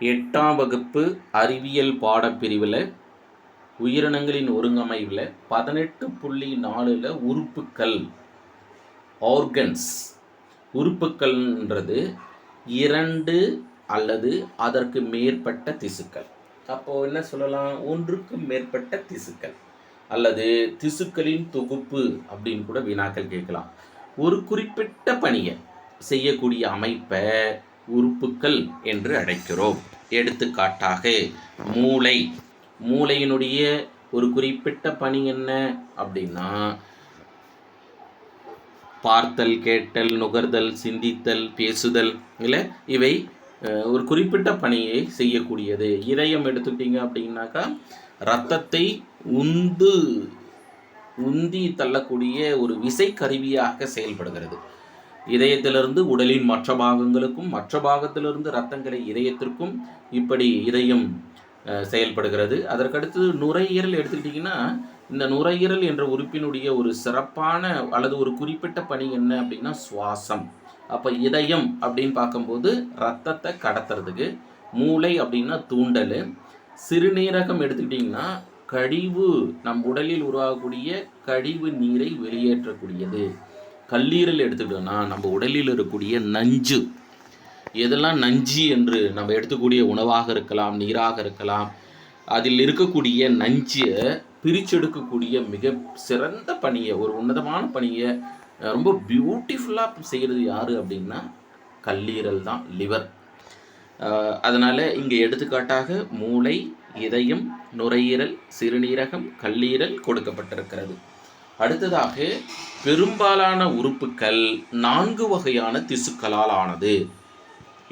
எட்டாம் வகுப்பு அறிவியல் பாடப்பிரிவில் உயிரினங்களின் ஒருங்கமைவில் பதினெட்டு புள்ளி நாலில் உறுப்புக்கள் ஆர்கன்ஸ் உறுப்புக்கள்ன்றது இரண்டு அல்லது அதற்கு மேற்பட்ட திசுக்கள். அப்போது என்ன சொல்லலாம்? ஒன்றுக்கும் மேற்பட்ட திசுக்கள் அல்லது திசுக்களின் தொகுப்பு அப்படின்னு கூட வினாக்கள் கேட்கலாம். ஒரு குறிப்பிட்ட பணியை செய்யக்கூடிய அமைப்பை உறுப்புக்கள் என்று அழைக்கிறோம். எடுத்துக்காட்டாக மூளை. மூளையினுடைய ஒரு குறிப்பிட்ட பணி என்ன அப்படின்னா பார்த்தல் கேட்டல் நுகர்தல் சிந்தித்தல் பேசுதல் இல்லை இவை ஒரு குறிப்பிட்ட பணியை செய்யக்கூடியது. இதயம் எடுத்துக்கிட்டீங்க அப்படின்னாக்கா ரத்தத்தை உந்து உந்தி தள்ளக்கூடிய ஒரு விசை கருவியாக செயல்படுகிறது. இதயத்திலிருந்து உடலின் மற்ற பாகங்களுக்கும் மற்ற பாகத்திலிருந்து ரத்தங்களை இதயத்திற்கும் இப்படி இதயம் செயல்படுகிறது. அதற்கடுத்து நுரையீரல் எடுத்துக்கிட்டிங்கன்னா இந்த நுரையீரல் என்ற உறுப்பினுடைய ஒரு சிறப்பான அல்லது ஒரு குறிப்பிட்ட பணி என்ன அப்படின்னா சுவாசம். அப்போ இதயம் அப்படின்னு பார்க்கும்போது ரத்தத்தை கடத்துறதுக்கு மூளை அப்படின்னா தூண்டல். சிறுநீரகம் எடுத்துக்கிட்டிங்கன்னா கழிவு நம் உடலில் உருவாகக்கூடிய கழிவு நீரை வெளியேற்றக்கூடியது. கல்லீரல் எடுத்துக்கிட்டோன்னா நம்ம உடலில் இருக்கக்கூடிய நஞ்சு. எதெல்லாம் நஞ்சு என்று நம்ம எடுத்துக்கூடிய உணவாக இருக்கலாம் நீராக இருக்கலாம் அதில் இருக்கக்கூடிய நஞ்சை பிரிச்செடுக்கக்கூடிய மிக சிறந்த பணியை ஒரு உன்னதமான பணியை ரொம்ப பியூட்டிஃபுல்லாக செய்கிறது யார் அப்படின்னா கல்லீரல் தான் லிவர் அதனால் இங்கே எடுத்துக்காட்டாக மூளை இதயம் நுரையீரல் சிறுநீரகம் கல்லீரல் கொடுக்கப்பட்டிருக்கிறது. அடுத்ததாக பெரும்பாலான உறுப்புக்கள் நான்கு வகையான திசுக்களால் ஆனது.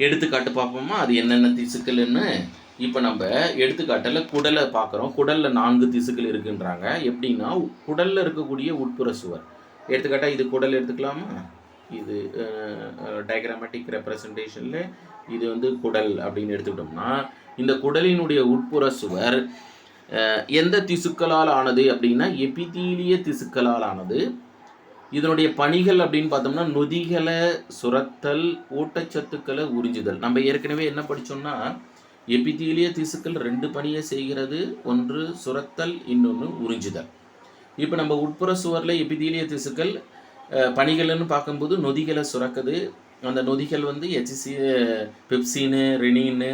எடுத்துக்காட்டு பார்ப்போமா? அது என்னென்ன திசுக்கள்னு? இப்போ நம்ம எடுத்துக்காட்டில் குடலை பார்க்குறோம். குடலில் நான்கு திசுக்கள் இருக்குன்றாங்க. எப்படின்னா குடலில் இருக்கக்கூடிய உட்புற சுவர். எடுத்துக்காட்டால் இது குடல் எடுத்துக்கலாமா? இது டயக்ராமேட்டிக் ரெப்ரசன்டேஷனில் இது வந்து குடல் அப்படின்னு எடுத்துக்கிட்டோம்னா இந்த குடலினுடைய உட்புற சுவர் எந்த திசுக்களால் ஆனது அப்படின்னா எபிதீலிய திசுக்களால் ஆனது. இதனுடைய பணிகள் அப்படின்னு பார்த்தோம்னா நொதிகளை சுரத்தல் ஊட்டச்சத்துக்களை உறிஞ்சுதல். நம்ம ஏற்கனவே என்ன படிச்சோம்னா எபிதீலிய திசுக்கள் ரெண்டு பணியை செய்கிறது. ஒன்று சுரத்தல் இன்னொன்று உறிஞ்சுதல். இப்போ நம்ம உட்புற சுவரில் எபிதீலிய திசுக்கள் பணிகள்னு பார்க்கும்போது நொதிகளை சுரக்குது. அந்த நொதிகள் வந்து எச்சிசி பெப்சின்னு ரெனின்னு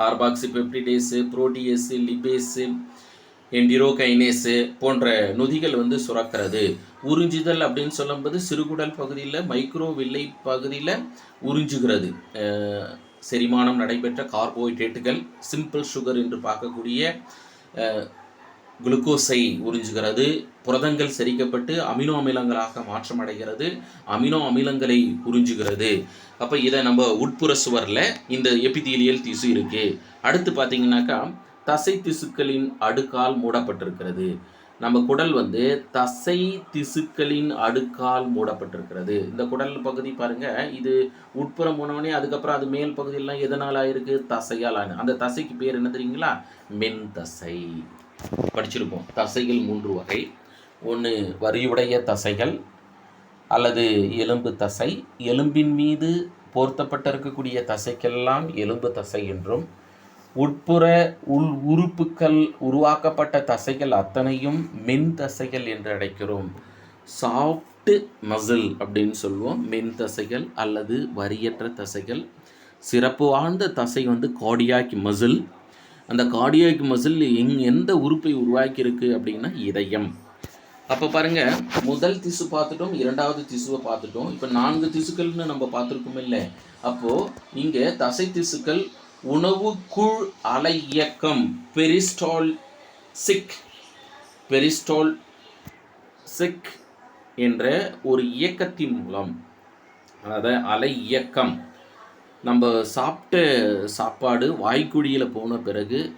கார்பாக்சி பெப்டிடேஸு புரோட்டியேஸு லிபேஸு என்டிரோகைனேஸு போன்ற நொதிகள் வந்து சுரக்கிறது. உறிஞ்சுதல் அப்படின்னு சொல்லும்போது சிறுகுடல் பகுதியில் மைக்ரோ வில்லை பகுதியில் உறிஞ்சுகிறது. செரிமானம் நடைபெற்ற கார்போஹைட்ரேட்டுகள் சிம்பிள் சுகர் என்று பார்க்கக்கூடிய குளுக்கோஸை உறிஞ்சுகிறது. புரதங்கள் செரிக்கப்பட்டு அமினோ அமிலங்களாக மாற்றம் அடைகிறது அமினோ அமிலங்களை உறிஞ்சுகிறது. அப்போ இதை நம்ம உட்புற சுவரில் இந்த எபிதீலியல் திசு இருக்குது அடுத்து பார்த்தீங்கன்னாக்கா தசை திசுக்களின் அடுக்கால் மூடப்பட்டிருக்கிறது. நம்ம குடல் வந்து தசை திசுக்களின் அடுக்கால் மூடப்பட்டிருக்கிறது. இந்த குடல் பகுதி பாருங்க இது உட்புறம் போனவொடனே அதுக்கப்புறம் அது மேல் பகுதியெல்லாம் எதனால் ஆயிருக்கு? தசையால் ஆன அந்த தசைக்கு பேர் என்ன தெரியுங்களா? மென் தசை. படிச்சிருப்போம். தசைகள் மூன்று வகை. ஒன்று வரியுடைய தசைகள் அல்லது எலும்பு தசை. எலும்பின் மீது போர்த்தப்பட்டிருக்கக்கூடிய தசைக்கெல்லாம் எலும்பு தசை என்றும் உட்புற உள் உறுப்புக்கள் உருவாக்கப்பட்ட தசைகள் அத்தனையும் மென் தசைகள் என்று அழைக்கிறோம். சாஃப்ட் மசில் அப்படின்னு சொல்லுவோம். மென் தசைகள் அல்லது வரியற்ற தசைகள். சிறப்பு வாழ்ந்த தசை வந்து கார்டியாக் மசில் அந்த கார்டியாக் மசில் எங் எந்த உறுப்பை உருவாக்கியிருக்கு அப்படின்னா இதயம். அப்போ பாருங்க முதல் திசு பார்த்துட்டோம் இரண்டாவது திசுவை பார்த்துட்டோம். இப்போ நான்கு திசுக்கள்னு நம்ம பார்த்துருக்கோம் இல்லை. அப்போது இங்கே தசை திசுக்கள் உணவு குழ் அலை இயக்கம் பெரிஸ்டால் சிக் பெரிஸ்டால் சிக் என்ற ஒரு இயக்கத்தின் மூலம் அதாவது அலை இயக்கம். நம்ம சாப்பிட்ட சாப்பாடு வாய்க்குழியில் போன பிறகு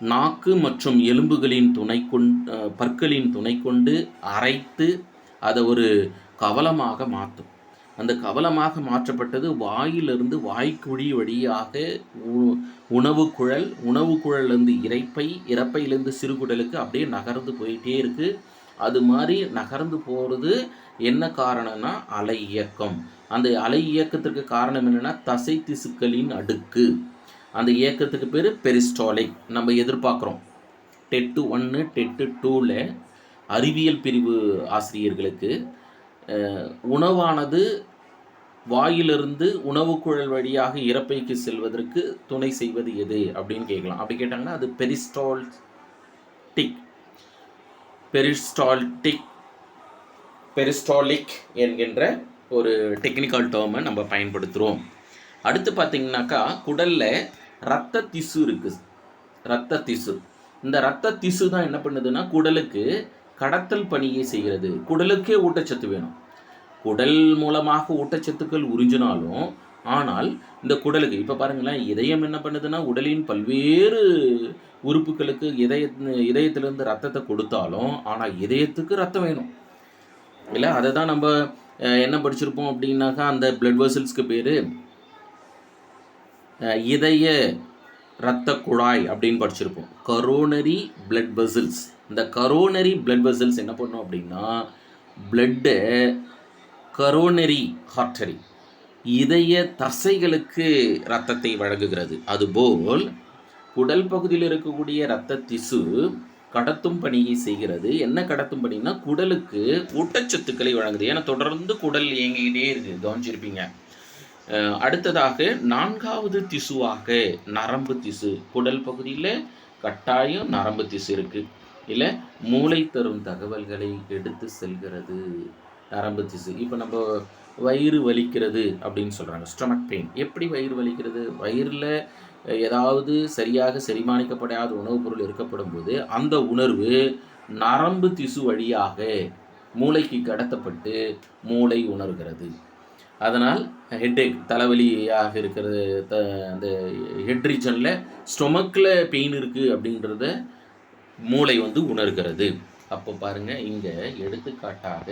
நாக்கு மற்றும் எலும்புகளின் துணை கொண்டு பற்களின் துணை கொண்டு அரைத்து அதை ஒரு கவலமாக மாற்றும் அந்த கவலமாக மாற்றப்பட்டது வாயிலிருந்து வாய்க்குழி வழியாக உ- உணவு குழல் உணவு குழல்லிருந்து இறைப்பை இறப்பையிலேருந்து சிறுகுடலுக்கு அப்படியே நகர்ந்து போயிட்டே இருக்குது அது மாதிரி நகர்ந்து போகிறது என்ன காரணம்னா அலை இயக்கம். அந்த அலை இயக்கத்திற்கு காரணம் என்னன்னா தசை திசுக்களின் அடுக்கு. அந்த இயக்கத்துக்கு பேர் பெரிஸ்டாலிக் நம்ம எதிர்பார்க்குறோம். டெட்டு ஒன்று டெட்டு டூவில் அறிவியல் பிரிவு ஆசிரியர்களுக்கு உணவானது வாயிலிருந்து உணவு குழல் வழியாக இறப்பைக்கு செல்வதற்கு துணை செய்வது எது அப்படின்னு கேட்கலாம். அப்படி கேட்டாங்கன்னா அது பெரிஸ்டால்டிக். பெரிஸ்டால்டிக் பெரிஸ்டாலிக் என்கின்ற ஒரு டெக்னிக்கல் டேர்மை நம்ம பயன்படுத்துகிறோம் அடுத்து பார்த்தீங்கன்னாக்கா குடலில் ரத்த திசு இருக்குது ரத்த திசு. இந்த ரத்த திசு தான் என்ன பண்ணுதுன்னா குடலுக்கு கடத்தல் பணியை செய்கிறது. குடலுக்கே ஊட்டச்சத்து வேணும். குடல் மூலமாக ஊட்டச்சத்துக்கள் உறிஞ்சினாலும் ஆனால் இந்த குடலுக்கு இப்போ பாருங்களேன் இதயம் என்ன பண்ணுதுன்னா உடலின் பல்வேறு உறுப்புகளுக்கு இதய இதயத்திலேருந்து ரத்தத்தை கொடுத்தாலும் ஆனால் இதயத்துக்கு ரத்தம் வேணும். இல்லை அதை தான் நம்ம என்ன படிச்சிருப்போம் அப்படின்னாக்கா அந்த பிளட் வெசல்ஸ்க்கு பேர் இதய இரத்த குழாய் அப்படின்னு படிச்சிருப்போம். கரோனரி பிளட் வெசல்ஸ் இந்த கரோனரி பிளட் வெசல்ஸ் என்ன பண்ணும் அப்படின்னா பிளட்டை கரோனரி ஹார்டரி இதய தசைகளுக்கு இரத்தத்தை வழங்குகிறது. அதுபோல் குடல் பகுதியில் இருக்கக்கூடிய இரத்த திசு கடத்தும் பணியை செய்கிறது. என்ன கடத்தும் பணினா குடலுக்கு ஊட்டச்சத்துக்களை வழங்குது. ஏன்னா தொடர்ந்து குடல் இயங்கிக்கிட்டே இருக்குது கவனிச்சிருப்பீங்க. அடுத்ததாக நான்காவது திசுவாக நரம்பு திசு. குடல் பகுதியில் கட்டாயம் நரம்பு திசு இருக்குது இல்லை மூளை தரும் தகவல்களை எடுத்து செல்கிறது. நரம்பு திசு இப்போ நம்ம வயிறு வலிக்கிறது அப்படின்னு சொல்கிறாங்க ஸ்டொமக் பெயின் எப்படி வயிறு வலிக்கிறது? வயிறில் ஏதாவது சரியாக செரிமானிக்கப்படாத உணவுப் பொருள் இருக்கப்படும் போது அந்த உணர்வு நரம்பு திசு வழியாக மூளைக்கு கடத்தப்பட்டு மூளை உணர்கிறது. அதனால் ஹெட்டேக் தலைவலியாக இருக்கிறது த அந்த ஹெட் ரீஜனில் ஸ்டொமக்கில் பெயின் இருக்குது அப்படின்றத மூளை வந்து உணர்கிறது. அப்போ பாருங்கள் இங்கே எடுத்துக்காட்டாக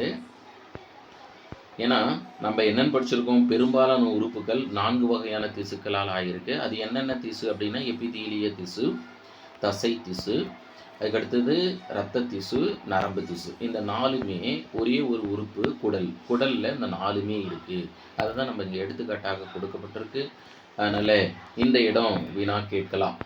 ஏன்னா நம்ம என்னென்னு படிச்சிருக்கோம்? பெரும்பாலான உறுப்புகள் நான்கு வகையான திசுக்களால் ஆகியிருக்கு அது என்னென்ன திசு அப்படின்னா எபிதீலிய திசு தசை திசு அதுக்கடுத்தது இரத்த திசு நரம்பு திசு. இந்த நாலுமே ஒரே ஒரு உறுப்பு குடல். குடலில் இந்த நாலுமே இருக்குது அதை தான் நம்ம இங்கே எடுத்துக்காட்டாக கொடுக்கப்பட்டிருக்கு. அதனால் இந்த இடம் வீணாக கேட்கலாம்.